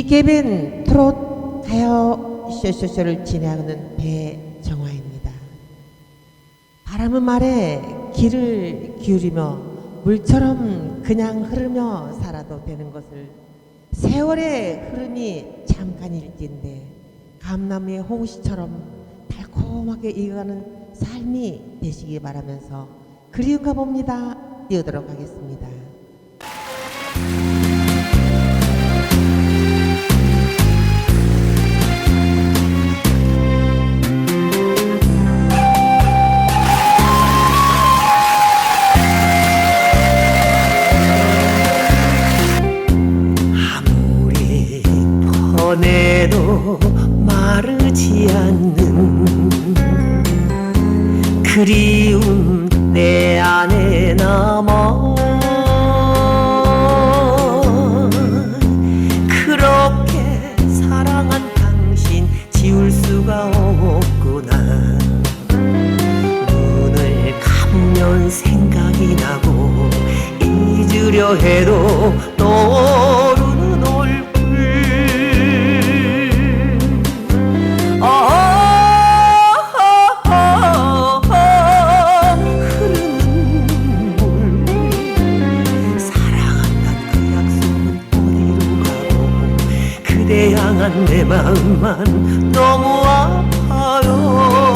BKBN 트롯 가요 쇼쇼쇼를 진행하는 배정화입니다. 바람은 말에 귀를 기울이며 물처럼 그냥 흐르며 살아도 되는 것을 세월의 흐름이 잠깐일지인데 감나무의 홍시처럼 달콤하게 익어가는 삶이 되시기 바라면서 그리운가 봅니다. 띄우도록 하겠습니다. 마르지 않는 그리움 내 안에 남아 그렇게 사랑한 당신 지울 수가 없구나. 눈을 감면 생각이 나고 잊으려 해도 떠 향한 내 마음만 너무 아파요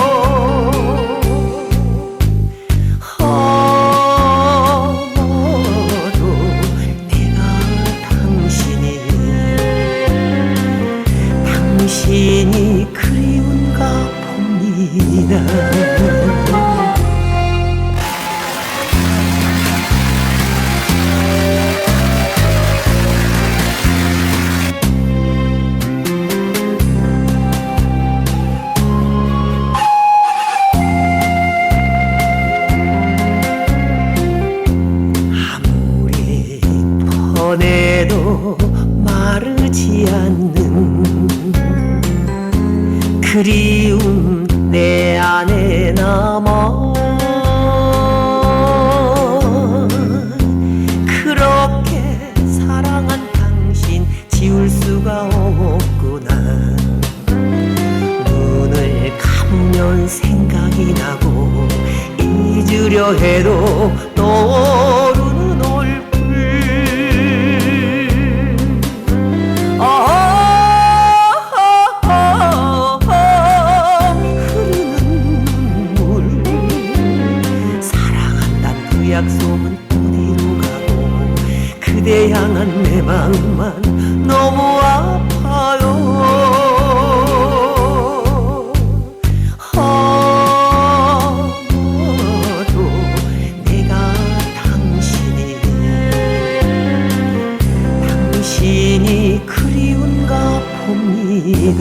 퍼내도 마르지 않는 그리움 내 안에 남아 그렇게 사랑한 당신 지울 수가 없구나. 눈을 감면 생각이 나고 잊으려 해도 떠 그대 향한 내 마음만 너무 아파요. 아마도 내가 당신이 당신이 그리운가 봅니다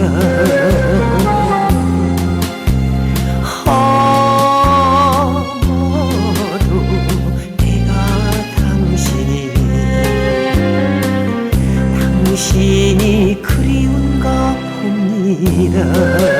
당